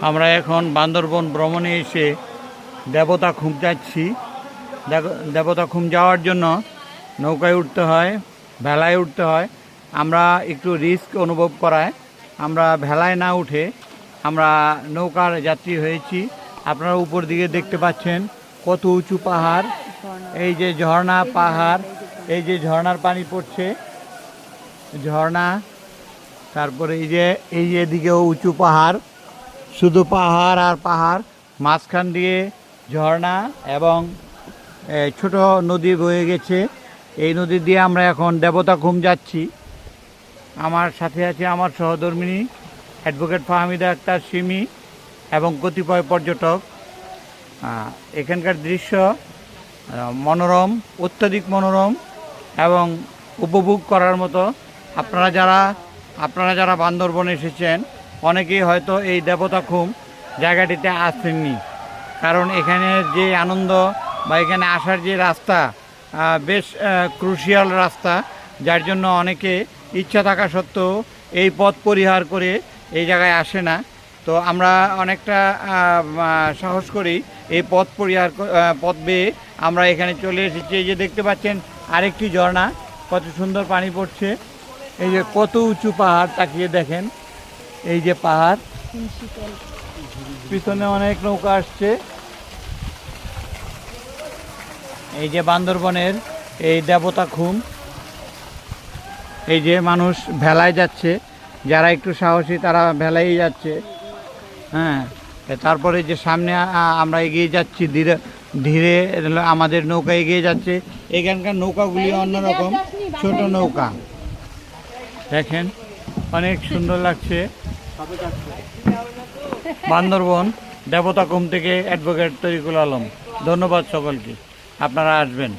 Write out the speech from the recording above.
আমরা এখন বান্দরবন ভ্রমণে এসে দেবতা খুম যাচ্ছি। দেব- দেবতা খুম যাওয়ার জন্য নৌকায় উঠতে হয়, ভেলায় উঠতে হয়। আমরা একটু রিস্ক অনুভব করায়। আমরা ভেলায় না উঠে আমরা নৌকার যাত্রী হয়েছি। আপনারা উপর দিকে দেখতে পাচ্ছেন কত উঁচু পাহাড়। এই যে ঝর্ণা পাহাড়, এই যে ঝর্ণার পানি পড়ছে। ঝর্ণা, তারপরে এই যে এই যে এদিকেও উঁচু পাহাড়। শুধু পাহাড় আর পাহাড়, মাঝখান দিয়ে ঝর্ণা এবং ছোট নদী বয়ে গেছে। এই নদী দিয়ে আমরা এখন দেবতা ঘুম যাচ্ছি। আমার সাথে আছে আমার সহধর্মিনী, অ্যাডভোকেট ফাহমিদা আক্তার সিমি এবং কতিপয় পর্যটক। এখানকার দৃশ্য মনোরম, অত্যাধিক মনোরম এবং উপভোগ করার মতো। আপনারা যারা আপনারা যারা বান্দরবনে এসেছেন অনেকেই হয়তো এই দেবতা খুম জায়গাটিতে আসেননি। কারণ এখানে যে আনন্দ বা এখানে আসার যে রাস্তা বেশ ক্রুশিয়াল রাস্তা, যার জন্য অনেকে ইচ্ছা থাকা সত্ত্বেও এই পথ পরিহার করে এই জায়গায় আসে না। তো আমরা অনেকটা সাহস করি এই পথ পরিহার পথ বেয়ে আমরা এখানে চলে এসেছি। এই যে দেখতে পাচ্ছেন আরেকটি ঝর্ণা, কত সুন্দর পানি পড়ছে। এই যে কত উঁচু পাহাড় তাকিয়ে দেখেন। এই যে পাহাড়। পিছনে অনেক নৌকা আসছে। এই যে বান্দরবনের এই দেবতা খুম এই যে মানুষ ভেলায় যাচ্ছে। যারা একটু সাহসী তারা ভেলাই যাচ্ছে। হ্যাঁ তারপরে যে সামনে আমরা এগিয়ে যাচ্ছি ধীরে ধীরে আমাদের নৌকা এগিয়ে যাচ্ছে। এখানকার নৌকাগুলি অন্যরকম ছোট নৌকা। দেখেন অনেক সুন্দর লাগছে। বান্দরবন দেবতা কুম থেকে অ্যাডভোকেট তরিকুল আলম। ধন্যবাদ সকলকে। আপনারা আসবেন।